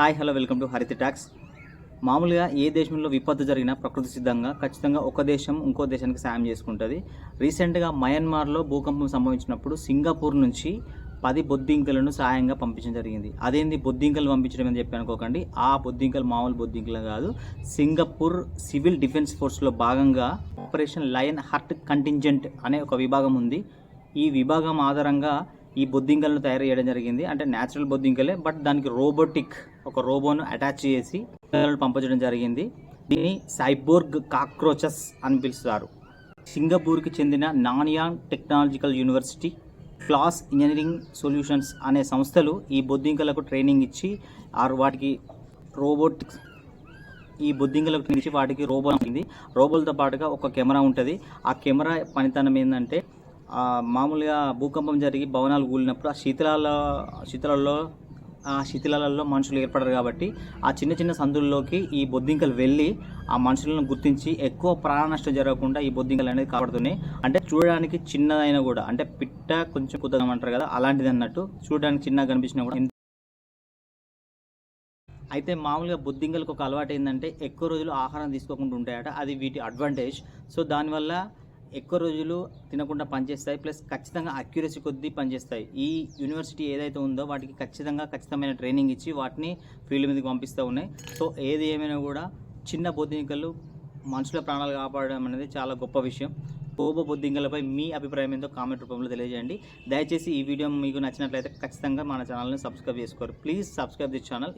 Hi hello welcome to Haritha tax మామూలుగా ఏ దేశంలో విపత్తు జరిగినా ప్రకృతి సిద్ధంగా ఖచ్చితంగా ఒక దేశం ఇంకో దేశానికి సాయం చేసుకుంటుంది. రీసెంట్గా మయన్మార్లో భూకంపం సంభవించినప్పుడు సింగపూర్ నుంచి పది బొద్దింకలను సాయంగా పంపించడం జరిగింది. అదేంది బొద్దింకలు పంపించడం అని చెప్పి అనుకోకండి. ఆ బొద్దింకలు మామూలు బొద్దింకలు కాదు. సింగపూర్ సివిల్ డిఫెన్స్ ఫోర్స్లో భాగంగా ఆపరేషన్ లయన్ హర్ట్ కంటింజెంట్ అనే ఒక విభాగం ఉంది. ఈ విభాగం ఆధారంగా ఈ బొద్దింకలను తయారు చేయడం జరిగింది. అంటే న్యాచురల్ బొద్దింకలే బట్ దానికి రోబోటిక్ ఒక రోబోను అటాచ్ చేసి పంపించడం జరిగింది. దీన్ని సైబోర్గ్ కాక్రోచస్ అని పిలుస్తారు. సింగపూర్కి చెందిన Nanyang Technological University Klass Engineering Solutions అనే సంస్థలు ఈ బొద్దింకలకు ట్రైనింగ్ ఇచ్చి ఆరు వాటికి రోబోటిక్స్ ఈ బొద్దింకలకు ఇచ్చి వాటికి రోబో ఉంటుంది రోబోలతో పాటుగా ఒక కెమెరా ఉంటుంది. ఆ కెమెరా పనితనం ఏంటంటే మామూలుగా భూకంపం జరిగి భవనాలు కూలినప్పుడు ఆ శీతలాల శీతలలో శిథిలాలలో మనుషులు ఏర్పడరు కాబట్టి ఆ చిన్న చిన్న సందుల్లోకి ఈ బొద్దింకలు వెళ్ళి ఆ మనుషులను గుర్తించి ఎక్కువ ప్రాణ నష్టం జరగకుండా ఈ బొద్దింకలు అనేది కాపాడుతున్నాయి. అంటే చూడడానికి చిన్నదైనా కూడా అంటే పిట్ట కొంచెం కుదరం అంటారు కదా అలాంటిది అన్నట్టు చూడడానికి చిన్నగా కనిపించినా కూడా అయితే మామూలుగా బొద్దింకలకు ఒక అలవాటు ఏంటంటే ఎక్కువ రోజులు ఆహారం తీసుకోకుండా ఉంటాయట అది వీటి అడ్వాంటేజ్ సో దానివల్ల ఎక్కువ రోజులు తినకుండా పనిచేస్తాయి ప్లస్ ఖచ్చితంగా అక్యురసీ కొద్దీ పనిచేస్తాయి. ఈ యూనివర్సిటీ ఏదైతే ఉందో వాటికి ఖచ్చితంగా ఖచ్చితమైన ట్రైనింగ్ ఇచ్చి వాటిని ఫీల్డ్ మీదకి పంపిస్తూ ఉన్నాయి. సో ఏది ఏమైనా కూడా చిన్న బొద్దింకలు మనుషుల ప్రాణాలు కాపాడడం అనేది చాలా గొప్ప విషయం. కోబో బొద్దింకలపై మీ అభిప్రాయం ఏందో కామెంట్ రూపంలో తెలియజేయండి. దయచేసి ఈ వీడియో మీకు నచ్చినట్లయితే ఖచ్చితంగా మన ఛానల్ని సబ్స్క్రైబ్ చేసుకోరు. Please subscribe this channel